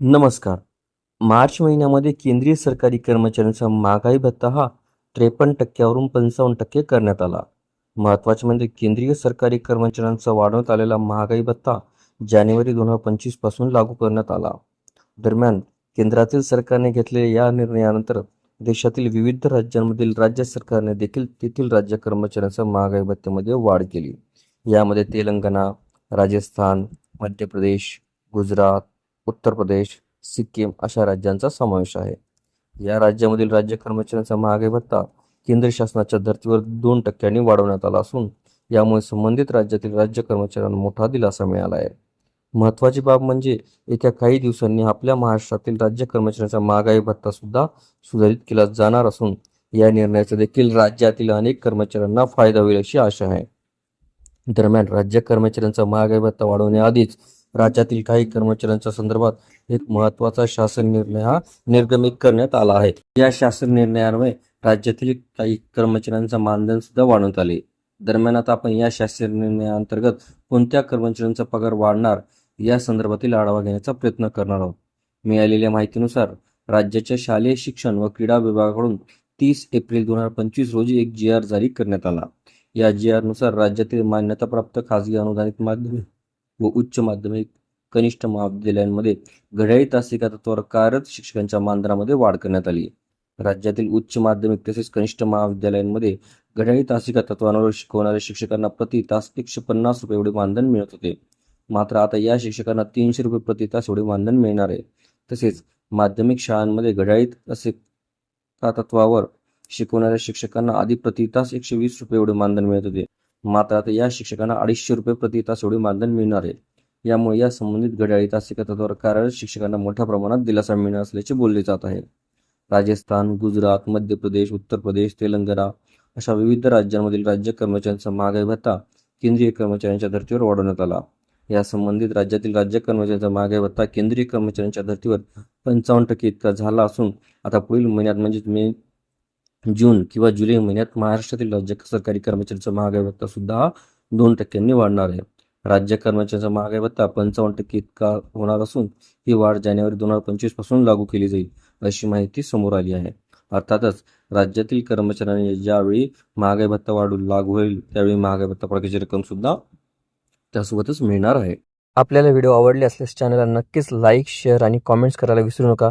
नमस्कार. मार्च महिन्यामध्ये केंद्रीय सरकारी कर्मचाऱ्यांचा महागाई भत्ता हा त्रेपन्न टक्क्यावरून पंचावन्न टक्के करण्यात आला. महत्त्वाचे म्हणजे केंद्रीय सरकारी कर्मचाऱ्यांचा वाढवण्यात आलेला महागाई भत्ता जानेवारी दोन हजार पंचवीसपासून लागू करण्यात आला. दरम्यान केंद्रातील सरकारने घेतलेल्या या निर्णयानंतर देशातील विविध राज्यांमधील राज्य सरकारने देखील तेथील राज्य कर्मचाऱ्यांच्या महागाई भत्त्यामध्ये वाढ केली. यामध्ये तेलंगणा राजस्थान मध्य प्रदेश गुजरात उत्तर प्रदेश सिक्कीम अशा राज्यांचा समावेश आहे. या राज्यामधील राज्य कर्मचाऱ्यांचा महागाई भत्ता केंद्र शासनाच्या धर्तीवर दोन टक्क्यांनी वाढवण्यात आला असून यामुळे संबंधित राज्यातील राज्य कर्मचाऱ्यांना मोठा दिलासा मिळाला आहे. महत्त्वाची बाब म्हणजे येत्या काही दिवसांनी आपल्या महाराष्ट्रातील राज्य कर्मचाऱ्यांचा महागाई भत्ता सुद्धा सुधारित केला जाणार असून या निर्णयाचा देखील राज्यातील अनेक कर्मचाऱ्यांना फायदा होईल अशी आशा आहे. दरम्यान राज्य कर्मचाऱ्यांचा महागाई भत्ता वाढवण्याआधीच राज्यातील काही कर्मचाऱ्यांच्या संदर्भात एक महत्त्वाचा शासन निर्णय हा निर्गमित करण्यात आला आहे. या शासन निर्णयामुळे राज्यातील काही कर्मचाऱ्यांचा मानधन सुद्धा वाढवण्यात आले. दरम्यान आता आपण या शासन निर्णयाअंतर्गत कोणत्या कर्मचाऱ्यांचा पगार वाढणार या संदर्भातील आढावा घेण्याचा प्रयत्न करणार आहोत. मिळालेल्या माहितीनुसार राज्याच्या शालेय शिक्षण व क्रीडा विभागाकडून तीस एप्रिल दोन हजार पंचवीस रोजी एक जी आर जारी करण्यात आला. या जी आरनुसार राज्यातील मान्यताप्राप्त खाजगी अनुदानित माध्यमिक व उच्च माध्यमिक कनिष्ठ महाविद्यालयांमध्ये घड्याळी तासिका तत्वावर कार्यरत शिक्षकांच्या मानधनामध्ये वाढ करण्यात आली. राज्यातील उच्च माध्यमिक तसेच कनिष्ठ महाविद्यालयांमध्ये घड्याळी तासिका तत्वांवर शिकवणाऱ्या शिक्षकांना प्रति तास एकशे पन्नास रुपये एवढे मानधन मिळत होते. मात्र आता या शिक्षकांना तीनशे रुपये प्रति तास एवढे मानधन मिळणार आहे. तसेच माध्यमिक शाळांमध्ये घड्याळी तासिका तत्वावर शिकवणाऱ्या शिक्षकांना आधी प्रति तास एकशे वीस रुपये एवढे मानधन मिळत होते. मात्र आता या शिक्षकांना अडीचशे रुपये प्रति तास एवढी मानधन मिळणार आहे. यामुळे या संबंधित घड्याळी तासिका तत्वावर कार्यरत शिक्षकांना मोठ्या प्रमाणात दिलासा मिळणार असल्याचे बोलले जात आहे. राजस्थान गुजरात मध्य प्रदेश उत्तर प्रदेश तेलंगणा अशा विविध राज्यांमधील राज्य कर्मचाऱ्यांचा महागाई भत्ता केंद्रीय कर्मचाऱ्यांच्या धर्तीवर वाढवण्यात आला. या संबंधित राज्यातील राज्य कर्मचाऱ्यांचा महागाई भत्ता केंद्रीय कर्मचाऱ्यांच्या धर्तीवर पंचावन्न टक्के इतका झाला असून आता पुढील महिन्यात म्हणजेच मे जून किंवा जुलै महिन्यात महाराष्ट्रातील राज्य सरकारी कर्मचाऱ्यांचा महागाई भत्ता सुद्धा दोन टक्क्यांनी वाढणार आहे. राज्य कर्मचाऱ्यांचा महागाई भत्ता पंचावन्न टक्के इतका होणार असून ही वाढ जानेवारी दोन हजार पंचवीसपासून लागू केली जाईल अशी माहिती समोर आली आहे. अर्थातच राज्यातील कर्मचाऱ्यांनी ज्यावेळी महागाई भत्ता वाढू लागू होईल त्यावेळी महागाई भत्ता पडक्याची रक्कम सुद्धा त्यासोबतच मिळणार आहे. आपल्याला व्हिडिओ आवडले असल्यास चॅनलला नक्कीच लाईक शेअर आणि कॉमेंट्स करायला विसरू नका.